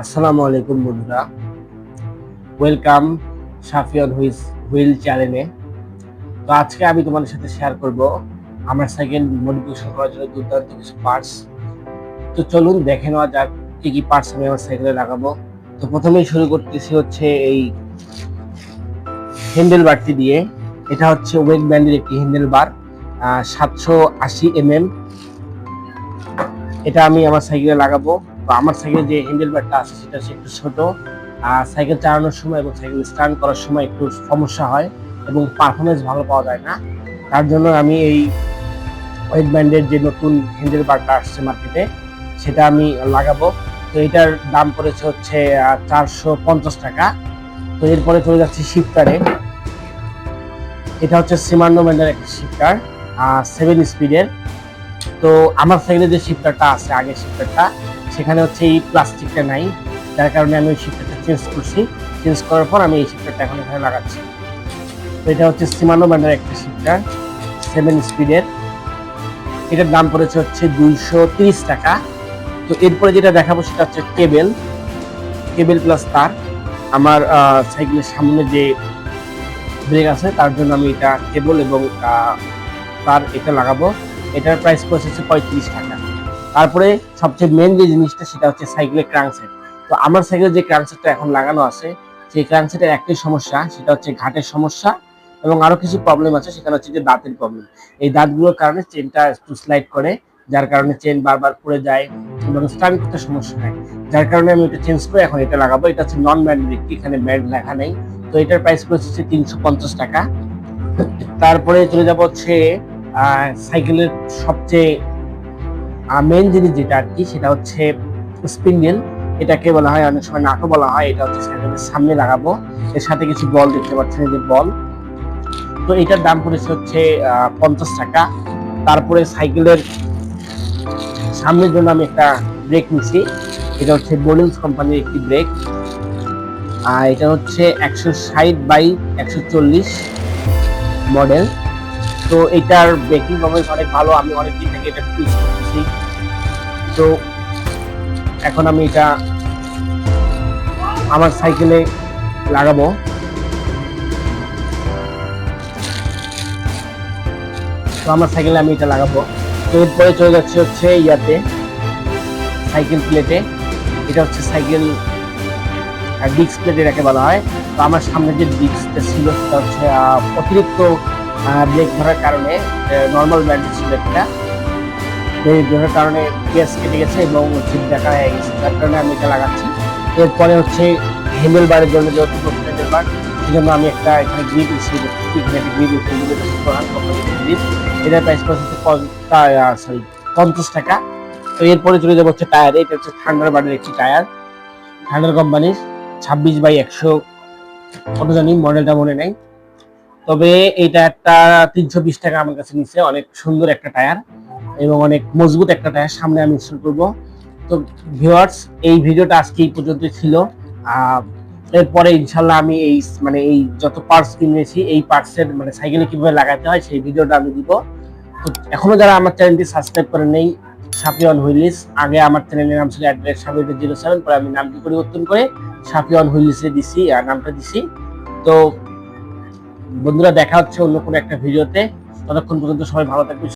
আসসালামু আলাইকুম বন্ধুরা। ওয়েলকাম সাফিয়ন হুইস হুইল চ্যানেলে তো আজকে আমি তোমাদের সাথে শেয়ার করব আমার সাইকেল মডিফিকেশন করার জন্য দুর্দান্ত কিছু পার্টস তো চলুন দেখে নেওয়া যাক কি কি পার্টস আমি আমার সাইকেলে লাগাবো। তো প্রথমেই শুরু করতেছি হচ্ছে এই হ্যান্ডেল বারটি দিয়ে। এটা হচ্ছে ওয়েট ব্যান্ডের একটি হ্যান্ডেল বার সাতশো আশি এমএম এটা আমি আমার সাইকেলে লাগাবো। তো আমার সাইকেলে যে হ্যান্ডেল বারটা আছে, সেটা একটু ছোট। আর সাইকেল চালানোর সময় এবং সাইকেল স্টার্ট করার সময় একটু সমস্যা হয় এবং পারফরমেন্স ভালো পাওয়া যায় না। তার জন্য আমি এই ওয়েট ব্যান্ডের যে নতুন হ্যান্ডেল বারটা আসছে মার্কেটে সেটা আমি লাগাবো। তো এটার দাম পড়েছে হচ্ছে চারশো পঞ্চাশ টাকা। তো এরপরে চলে যাচ্ছে শিফটারে এটা হচ্ছে সিমান্ডো ব্যান্ডের একটা শিফটার সেভেন স্পিডের তো আমার সাইকেলে যে শিফটারটা আছে, আগের শিফটারটা সেখানে হচ্ছে এই প্লাস্টিকটা নাই, যার কারণে আমি ওই শিফটারটা চেঞ্জ করছি। চেঞ্জ করার পর আমি এই শিফটারটা এখন এখানে লাগাচ্ছি। তো এটা হচ্ছে সিমানো ব্যান্ডের একটা শিফটার সেভেন স্পিডের এটার দাম পড়েছে হচ্ছে দুইশো টাকা। তো এরপরে যেটা দেখাবো সেটা হচ্ছে কেবেল কেবেল প্লাস তার। আমার সাইকেলের সামনে যে ব্রেক আছে, তার জন্য আমি এটা কেবল এবং তার এটা লাগাবো। এটার প্রাইস পড়েছে হচ্ছে পঁয়ত্রিশ টাকা। তারপরে সবচেয়ে মেন যে জিনিসটা সেটা হচ্ছে সাইকেলের ক্রাংসেট তো আমার সাইকেলে যে ক্রাংসেটটা এখন লাগানো আছে, সেই ক্রাংসেটের একটাই সমস্যা, সেটা হচ্ছে ঘাটের সমস্যা এবং আরও কিছু প্রবলেম আছে, সেখানে হচ্ছে যে দাঁতের প্রবলেম এই দাঁতগুলোর কারণে চেনটা একটু স্লাইড করে, যার কারণে চেন বারবার পড়ে যায় এবং স্টার্ট করতে সমস্যা হয়। যার কারণে আমি এটা চেঞ্জ করে এখন এটা লাগাবো। এটা হচ্ছে নন ব্যান্ড একটি এখানে ব্যান্ড লেখা নেই। তো এটার প্রাইস পড়েছে হচ্ছে তিনশো পঞ্চাশ টাকা। তারপরে চলে যাব হচ্ছে সাইকেলের সবচেয়ে মেন জিনিস যেটা আর কি, সেটা হচ্ছে স্পিন্ডেল এটাকে বলা হয়, অনেক সময় নাটও বলা হয়, এটা হচ্ছে সামনে লাগাবো। এর সাথে কিছু বল দেখতে পাচ্ছেন যে বল। তো এটার দাম পড়েছে হচ্ছে পঞ্চাশ টাকা। তারপরে সাইকেলের সামনের জন্য আমি একটা ব্রেক নিছি। এটা হচ্ছে বোলিংস কোম্পানির একটি ব্রেক আর এটা হচ্ছে একশো ষাট বাই একশো চল্লিশ মডেল তো এটার ব্রেকিং অনেক ভালো। আমি অনেক দিন থেকে এটা ইউজ তো এখন আমি এটা আমার সাইকেলে লাগাবো। তো আমার সাইকেলে আমি এটা লাগাবো। তো এরপরে চলে যাচ্ছে হচ্ছে ইয়াতে, সাইকেল প্লেটে। এটা হচ্ছে সাইকেল ডিস্ক প্লেট এটাকে বলা হয়। তো আমার সামনে যে ডিস্কটা ছিল, সেটা হচ্ছে অতিরিক্ত ব্রেক ধরার কারণে নর্মাল ব্যান্ড ছিল একটা। ব্রেক কারণে গ্যাস কেটে গেছে এবং হচ্ছে দেখা হয়ে গেছে তার কারণে আমি এটা লাগাচ্ছি। এরপরে হচ্ছে হ্যান্ডেল বারের জন্য যেহেতু হ্যান্ডেল বার সেই জন্য আমি একটা এখানে গ্রিপ ইউজ এখানে একটা গ্রিপ প্রধান গ্রিপ এটার প্রাইস পড়ছে সরি পঞ্চাশ টাকা। তো এরপরে চলে যাব হচ্ছে টায়ার এটা হচ্ছে থান্ডার বাড়ির একটি টায়ার থান্ডার কোম্পানির ছাব্বিশ বাই একশো, কত জানি মডেলটা মনে নেই। তবে এটা একটা তিনশো বিশ টাকা আমার কাছে নিচ্ছে অনেক সুন্দর একটা টায়ার এবং অনেক মজবুত একটা টায়ার সামনে আমি ইনস্টল করব। তো ভিউয়ার্স এই ভিডিওটা আজকে এই পর্যন্ত ছিল। এরপরে ইনশাল্লাহ আমি এই মানে এই যত পার্টস কিনেছি, এই পার্টসের মানে সাইকেলে কীভাবে লাগাতে হয়, সেই ভিডিওটা আমি দিব। তো এখনও যারা আমার চ্যানেলটি সাবস্ক্রাইব করে নেই সাফিয়ন হুইলিস, আগে আমার চ্যানেলের নাম ছিল অ্যাড্রেস সাবির জিরো সেভেন পরে আমি নামটি পরিবর্তন করে সাফিয়ন হুইলিসে দিছি আর নামটা দিছি। তো বন্ধুরা, দেখা হচ্ছে অন্য কোনো একটা ভিডিওতে। ততক্ষণ পর্যন্ত সবাই ভালো থাকবে